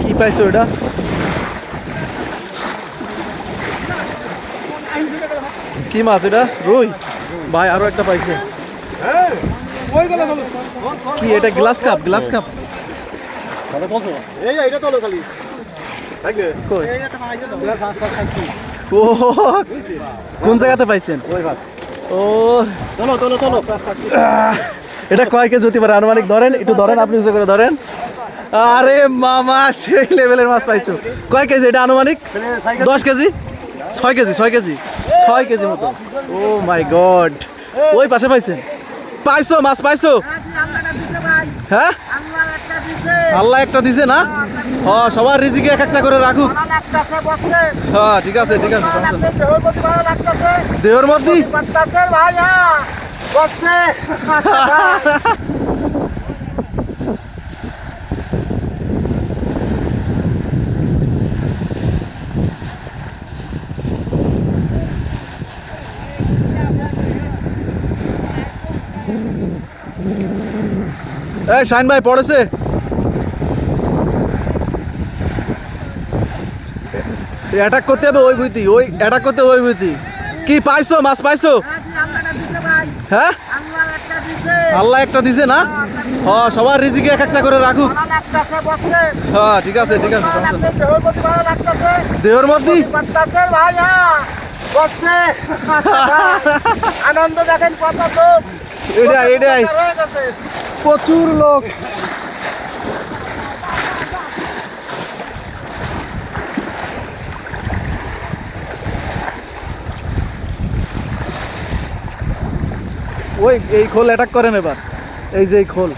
কি পাইছো ওটা? কি মাছ এটা? রুই? ভাই আরও একটা পাইছে। কি এটা গ্লাস কাপ গ্লাস কাপ এটা কোন জায়গাতে পাইছেন? ও তোলো তোলো আহ, এটা কয় কেজি হতে পারে? আনুমানিক ধরেন একটু ধরেন আপনি উঁচু করে ধরেন। আরে মামা সেই লেভেলের মাছ পাইছো। কয় কেজি এটা আনুমানিক? দশ কেজি? ছয় কেজি ছয় কেজি? ছয় কেজি মতো। ও মাই গড ওই পাশে পাইছেন? পাইছো মাছ পাইছো? হ্যাঁ? আল্লাহ একটা দিছে না? হ সবার রিজিকে এক একটা করে রাখুক। হ্যাঁ ঠিক আছে ঠিক আছে দেহর মধ্যে? এই শাইন ভাই পড়েছে? অ্যাটাক করতে হবে ওই বুঝতি ওই অ্যাটাক করতে হবে ওই বুঝতি কি পাইছো? মাছ পাইছো? হ্যাঁ? আল্লাহ একটা দিছে না? হ সবার রিজিকে এক একটা করে রাখুক। হ্যাঁ ঠিক আছে ঠিক আছে দেহর মধ্যে? আনন্দ দেখেন কত লোক। এটাই এটাই। প্রচুর লোক। ওই, এই খোল অ্যাটাক করেন এবার। এই যে এই খোল।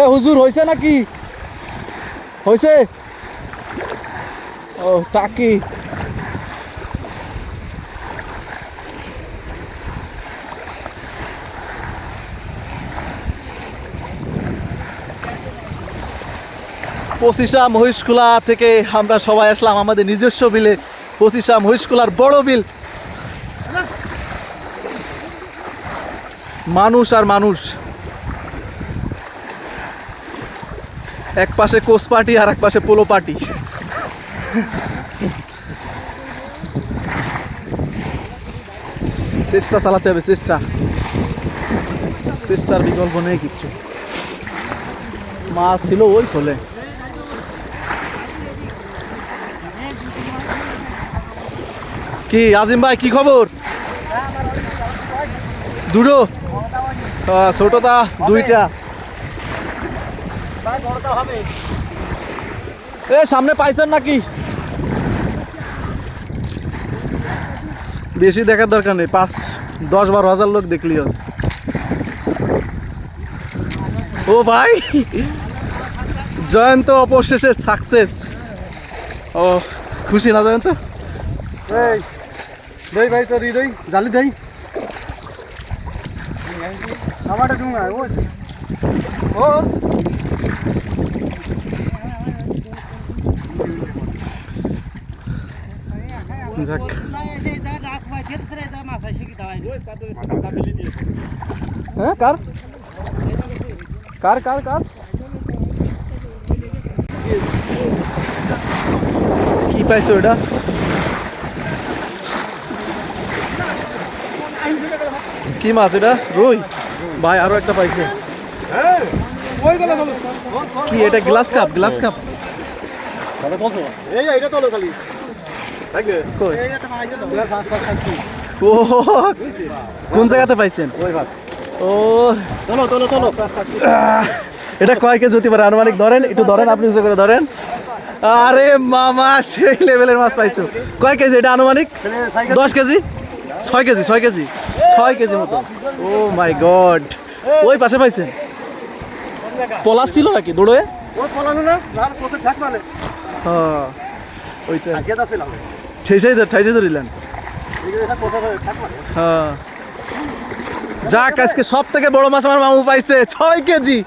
এ, হুজুর হয়েছে নাকি? হয়েছে ও, টাকি। পঁচিশা মহিষকুলা থেকে আমরা সবাই আসলাম আমাদের নিজস্ব বিলে। পঁচিশা মহিষকুলার বড় বিল। মানুষ আর মানুষ। এক পাশে কোচ পার্টি আর এক পাশে পোলো পার্টি চেষ্টা চালাতে হবে, চেষ্টা। চেষ্টার বিকল্প নেই কিচ্ছু। মা ছিল ওই খোলে। কি, আজিম ভাই, কি খবর? দুটো? ছোটটা, দুইটা। এ, সামনে পাইছেন নাকি? বেশি দেখার দরকার নেই, পাঁচ, দশ বারো হাজার লোক দেখলি ও ভাই, জয়ন্ত অবশেষে সাকসেস ও, খুশি না জয়ন্ত? এই দই ভাই তোর দই জালি দই আমারটা ডুঙা ও ও যাক হ্যাঁ কার কার কার কার কি পাইছো ওটা কি মাছ এটা? রুই? ভাই আরও একটা পাইছে। কি এটা গ্লাস কাপ গ্লাস কাপ কোন জায়গাতে পাইছেন? ও তোলো তোলো আহ, এটা কয় কেজি হতে পারে? আনুমানিক ধরেন একটু ধরেন আপনি উঁচু করে ধরেন। আরে মামা সেই লেভেলের মাছ পাইছো। কয় কেজি এটা আনুমানিক? দশ কেজি? ছয় কেজি ছয় কেজি। ছয় কেজি মতো। ও মাই গড ওই পাশে পাইছে। পলাশ ছিল নাকি দৌড়ে ওইটা। ঠেসাই ঠাইসে ধরিলেন। এই যে এটা কত ঠাক মানে হ্যাঁ। যাক আজকে সব থেকে বড় মাছ আমার মামু পাইছে ছয় কেজি।